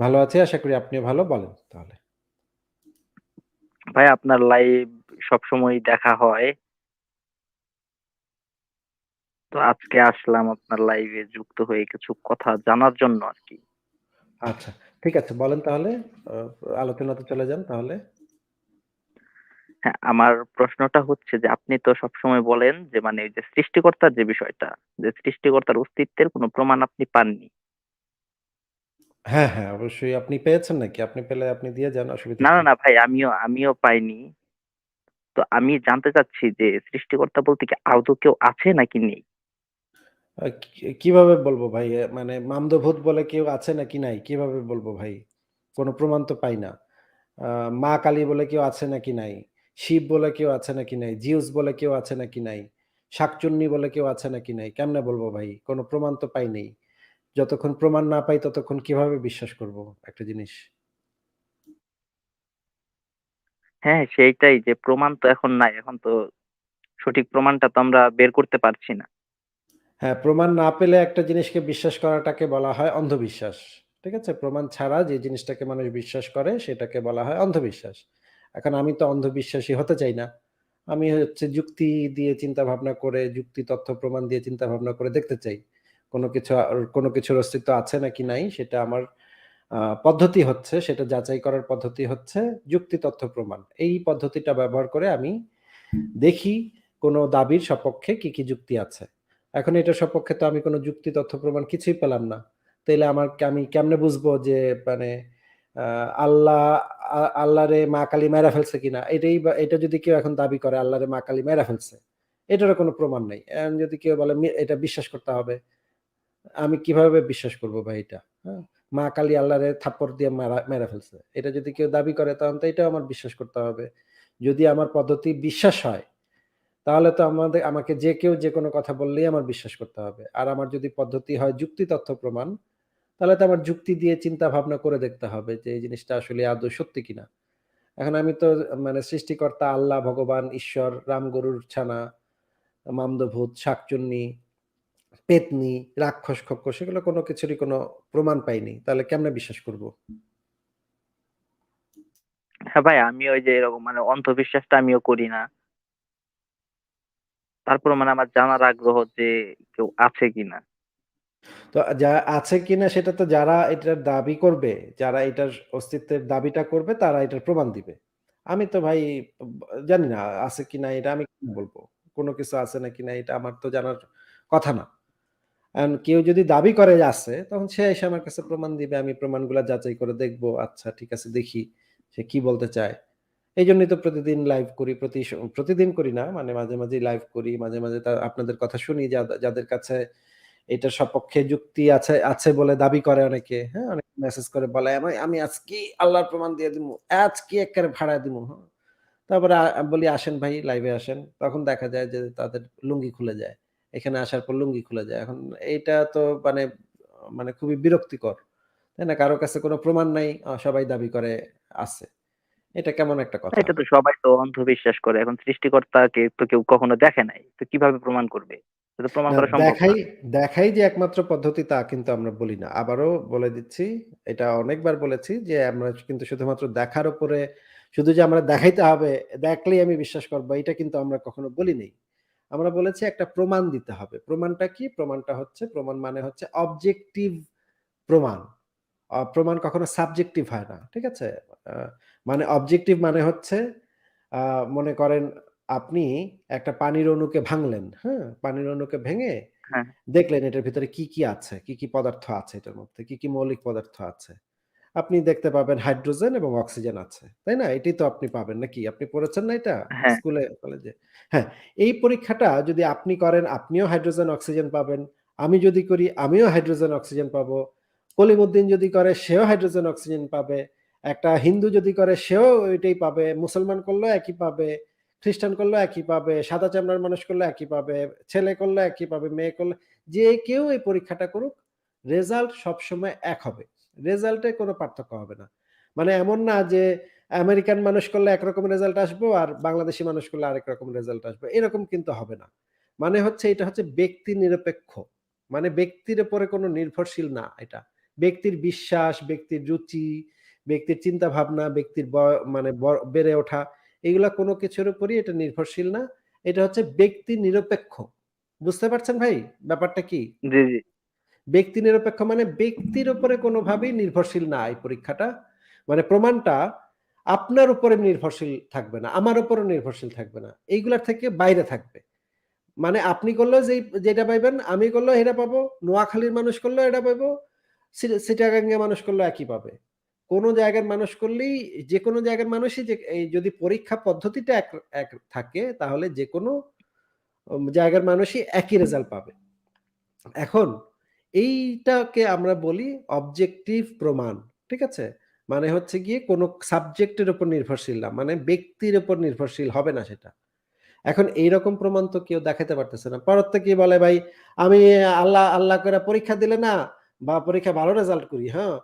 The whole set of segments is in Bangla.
ভালো আছি। আশা করি আপনিও ভালো। বলেন তাহলে। ভাই আপনার লাইভ সবসময়ই দেখা হয়। তো আজকে আসলাম আপনার লাইভে যুক্ত হয়ে কিছু কথা জানার জন্য আর কি আচ্ছা, ঠিক আছে বলেন তাহলে। আলোচনাতে চলে যান তাহলে। হ্যাঁ, আমার প্রশ্নটা হচ্ছে যে আপনি তো সবসময় বলেন যে মানে যে সৃষ্টিকর্তার যে বিষয়টা, যে সৃষ্টিকর্তার অস্তিত্বের কোনো প্রমাণ আপনি পাননি। হ্যাঁ, হ্যাঁ, অবশ্যই আপনি পেয়েছেন নাকি? আপনি পেলে আপনি দিয়ে যান অসুবিধা না, না, কি? না ভাই আমিও আমিও পাইনি। তো আমি জানতে চাচ্ছি যে সৃষ্টিকর্তা বলতে কি আদৌ কেউ আছে নাকি নেই? আ কি কীভাবে বলব ভাই? এ মানে মামদভূত বলে কেউ আছে নাকি নাই? কীভাবে বলব ভাই? কোন প্রমাণ তো পাই না। আ মা কালী বলে কেউ আছে নাকি নাই? শিব বলে কেউ আছে নাকি নাই? জিউস বলে কেউ আছে নাকি নাই? শাকচুন্নী বলে কেউ আছে নাকি নাই? কেমনে বলব ভাই? কোন প্রমাণ তো পাই নাই। যতক্ষণ প্রমাণ না পাই ততক্ষণ কীভাবে বিশ্বাস করব একটা জিনিস? হ্যাঁ, সেইটাই যে প্রমাণ তো এখন নাই। এখন তো সঠিক প্রমাণটা তো আমরা বের করতে পারছি না। হ্যাঁ, প্রমাণ না পেলে একটা জিনিসকে বিশ্বাস করাটাকে বলা হয় অন্ধবিশ্বাস। ঠিক আছে? প্রমাণ ছাড়া যে জিনিসটাকে মানুষ বিশ্বাস করে সেটাকে বলা হয় অন্ধবিশ্বাস। এখন আমি তো অন্ধবিশ্বাসী হতে চাই না। আমি হচ্ছে যুক্তি দিয়ে চিন্তা ভাবনা করে, যুক্তি তথ্য প্রমাণ দিয়ে চিন্তা ভাবনা করে দেখতে চাই। কোন কিছু কোন কিছুর অস্তিত্ব আছে নাকি নাই সেটা আমার পদ্ধতি হচ্ছে সেটা যাচাই করার পদ্ধতি হচ্ছে যুক্তি তথ্য প্রমাণ। এই পদ্ধতিটা ব্যবহার করে আমি দেখি কোন দাবির সপক্ষে কি, কি যুক্তি আছে। এখন এটার সপক্ষে তো আমি কোনো যুক্তি তথ্য প্রমাণ কিছুই পেলাম না। তাইলে আমার আমি কেমনে বুঝব যে মানে আল্লাহ আল্লাহরে মা কালী মাইরা ফেলছে কিনা? এটাই এটা যদি কেউ এখন দাবি করে আল্লাহরে মা কালী মাইরা ফেলছে। এটারও কোনো প্রমাণ নেই যদি কেউ বলে এটা বিশ্বাস করতে হবে। আমি কীভাবে বিশ্বাস করব ভাই এটা? হ্যাঁ? মা কালী আল্লাহরে থাপ্পড় দিয়ে মারা মাইরা ফেলছে। এটা যদি কেউ দাবি করে তখন তো এটাও আমার বিশ্বাস করতে হবে। যদি আমার পদ্ধতি বিশ্বাস হয়, তাহলে তো আমাদে আমাকে যে কেউ যেকোনো কথা বললেই আমার বিশ্বাস করতে হবে। আর আমার যদি পদ্ধতি হয় যুক্তি তথ্য প্রমাণ, তাহলে তো আমার যুক্তি দিয়ে চিন্তা ভাবনা করে দেখতে হবে যে এই জিনিসটা আসলে আদৌ সত্যি কিনা। এখন আমি তো মানে সৃষ্টিকর্তা আল্লাহ, ভগবান, ঈশ্বর, রাম, গরুর ছানা, মামদভূত, শাকচুন্নী, পেতনি, রাক্ষস, খক্ষস এগুলো কোনো কিছুরই কোনো প্রমাণ পাইনি। তাহলে কেমনে বিশ্বাস করব? হ্যাঁ ভাই, আমিও ওই যে এরকম মানে অন্ধবিশ্বাসটা আমিও করি না। তারপরেও মানে আমার জানার আগ্রহ যে কেউ আছে কিনা? তো যা আছে কিনা সেটা তো যারা এটার দাবি করবে, যারা এটার অস্তিত্বের দাবিটা করবে তারা এটার প্রমাণ দিবে। আমি তো ভাই জানি না আছে কিনা এটা আমি বলব কোনো কিছু আছে নাকি না এটা আমার তো জানার কথা না। কেউ যদি দাবি করে যে আছে, তখন সে এসে আমার কাছে প্রমাণ দিবে। আমি প্রমাণগুলা যাচাই করে দেখব। আচ্ছা ঠিক আছে দেখি সে কি বলতে চায়। এই জন্যই তো প্রতিদিন লাইভ করি। প্রতি প্রতিদিন করি না। মানে মাঝে, মাঝে লাইভ করি। মাঝে, মাঝে আপনাদের কথা শুনি যাদের কাছে এটার সপক্ষে যুক্তি আছে আছে বলে দাবি করে অনেকে। হ্যাঁ? অনেক মেসেজ করে বলে, "আমি আজকেই আল্লাহর প্রমাণ দিয়ে দিব আজকে ফাড়ায় দিমু।" হ্যাঁ? তারপরে বলি, "আসেন ভাই লাইভে আসেন।" তখন দেখা যায় যে তাদের লুঙ্গি খুলে যায়। এখানে আসার পর লুঙ্গি খুলে যায়। এখন এইটা তো মানে মানে খুবই বিরক্তিকর। তাই না? কারও কাছে কোন প্রমাণ নাই। সবাই দাবি করে আছে। এটা কেমন একটা কথা? এটা তো সবাই তো অন্ধবিশ্বাস করে। এখন সৃষ্টিকর্তাকে তো কেউ কখনো দেখে নাই। তো কীভাবে প্রমাণ করবে? প্রমাণ করা সম্ভব দেখাই। দেখাই যে একমাত্র পদ্ধতি তা কিন্তু আমরা বলি না। আবারও বলে দিচ্ছি, এটা অনেকবার বলেছি যে আমরা কিন্তু শুধুমাত্র দেখার উপরে শুধু যে আমরা দেখাইতে হবে, দেখলেই আমি বিশ্বাস করব এটা কিন্তু আমরা কখনো বলি নাই। আমরা বলেছি একটা প্রমাণ দিতে হবে। প্রমাণটা কি? প্রমাণটা হচ্ছে প্রমাণ মানে হচ্ছে অবজেক্টিভ প্রমাণ। প্রমাণ কখনো সাবজেক্টিভ হয় না। ঠিক আছে? মানে অবজেক্টিভ মানে হচ্ছে মনে করেন আপনি একটা পানির অণুকে ভাঙলেন, হ্যাঁ? পানির অণুকে ভেঙে হ্যাঁ। দেখলেন এটার ভিতরে কি, কি আছে, কি, কি পদার্থ আছে এটার মধ্যে, কি, কি মৌলিক পদার্থ আছে। আপনি দেখতে পাবেন হাইড্রোজেন এবং অক্সিজেন আছে। তাই না? এটাই তো আপনি পাবেন নাকি? আপনি পড়েছেন না এটা হ্যাঁ। স্কুলে, কলেজে? হ্যাঁ, এই পরীক্ষাটা যদি আপনি করেন আপনিও হাইড্রোজেন, অক্সিজেন পাবেন। আমি যদি করি আমিও হাইড্রোজেন, অক্সিজেন পাবো। কলিমুদ্দিন যদি করে সেও হাইড্রোজেন, অক্সিজেন পাবে। একটা হিন্দু যদি করে সেও এটাই পাবে। মুসলমান করলেও একই পাবে। খ্রিস্টান করলেও একই পাবে। সাদা চামড়ার মানুষ করলে একই পাবে। ছেলে করলে একই পাবে। মেয়ে করলে যে কেউ এই পরীক্ষাটা করুক, রেজাল্ট সবসময় এক হবে। রেজাল্টে কোনো পার্থক্য হবে না। মানে এমন না যে আমেরিকান মানুষ করলে একরকম রেজাল্ট আসব আর বাংলাদেশী মানুষ করলে আরেক রকম রেজাল্ট আসবে। এরকম কিন্তু হবে না। মানে হচ্ছে এটা হচ্ছে ব্যক্তি নিরপেক্ষ। মানে ব্যক্তির উপরে কোনো নির্ভরশীল না এটা। ব্যক্তির বিশ্বাস, ব্যক্তির রুচি, ব্যক্তির চিন্তা ভাবনা ব্যক্তির বয় মানে বেড়ে ওঠা এগুলা কোনো কিছুর উপরই এটা নির্ভরশীল না। এটা হচ্ছে ব্যক্তি নিরপেক্ষ। বুঝতে পারছেন ভাই ব্যাপারটা কি? জি, জি। ব্যক্তি নিরপেক্ষ মানে ব্যক্তির উপরে কোনোভাবেই নির্ভরশীল না এই পরীক্ষাটা। মানে প্রমাণটা আপনার উপরে নির্ভরশীল থাকবে না। আমার উপরও নির্ভরশীল থাকবে না। এইগুলার থেকে বাইরে থাকবে। মানে আপনি করলেও যেই যেটা পাইবেন, আমি করলেও এটা পাবো, নোয়াখালীর মানুষ করলেও এটা পাবো, সি চিটাগাংয়ের মানুষ করলেও একই পাবে। কোন জায়গার মানুষ করলেই যেকোনো জায়গার মানুষই যে যদি পরীক্ষা পদ্ধতিটা এক এক থাকে তাহলে যেকোনো উম জায়গার মানুষই একই রেজাল্ট পাবে। এখন এইটাকে আমরা বলি অবজেক্টিভ প্রমাণ। ঠিক আছে? মানে হচ্ছে গিয়ে কোন সাবজেক্টের উপর নির্ভরশীল না। মানে ব্যক্তির উপর নির্ভরশীল হবে না সেটা। এখন এইরকম প্রমাণ তো কেউ দেখাতে পারতেছে না। প্রত্যেকেই বলে ভাই আমি আল্লাহ, আল্লাহ করে পরীক্ষা দিলে না বা পরীক্ষা ভালো রেজাল্ট করি, হ্যাঁ?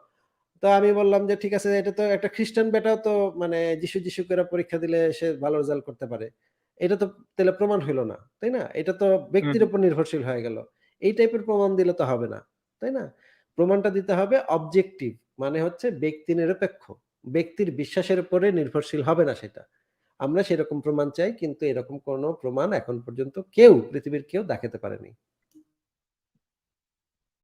তো আমি বললাম যে ঠিক আছে এটা তো একটা খ্রিস্টান বেটাও তো মানে যিশু, যিশু করে পরীক্ষা দিলে সে ভালো রেজাল্ট করতে পারে। এটা তো তাহলে প্রমাণ হইল না। তাই না? এটা তো ব্যক্তির উপর নির্ভরশীল হয়ে গেল। এই টাইপের প্রমাণ দিলে তো হবে না। তাই না? প্রমাণটা দিতে হবে অবজেক্টিভ মানে হচ্ছে ব্যক্তি নিরপেক্ষ। ব্যক্তির বিশ্বাসের উপরে নির্ভরশীল হবে না সেটা। আমরা সেরকম প্রমাণ চাই, কিন্তু এরকম কোনো প্রমাণ এখন পর্যন্ত কেউ, পৃথিবীর কেউ দেখাতে পারেনি।